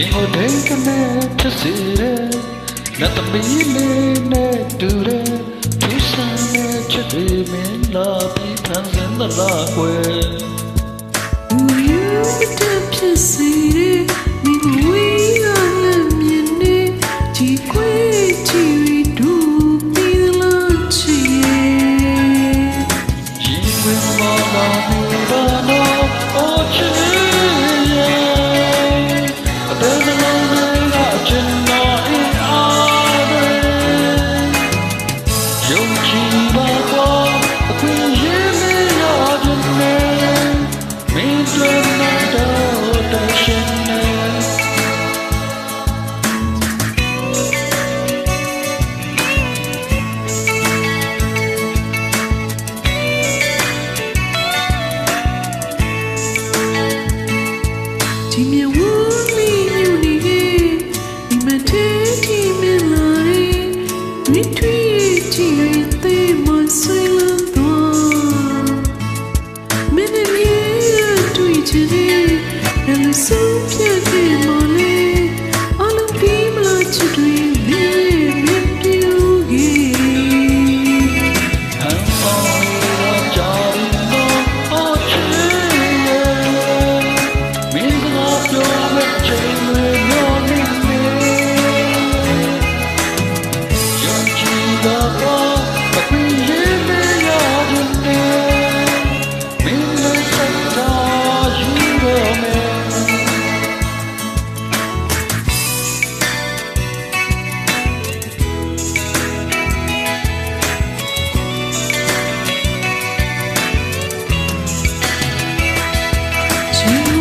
ရှင်ကိုဒိန်ကနဲ့ဖြစ်စေတယ်လက်သမီးလေးနဲ့တူတယ်ဒီစံနဲ့ချစ်တွေမင်းလာပြီးဖန်ဆင်းသလားကွယ် You to see ဒီမြဝမီညူနေဒီမထေဒီမလာရီမိထွေချီသေးမဆွေလန်တော့မင်းမြေတွေ့ချင်တယ်လည်းဆုံးဖြတ်တယ်မလေးအလုံးပြီးမလားချစ် you.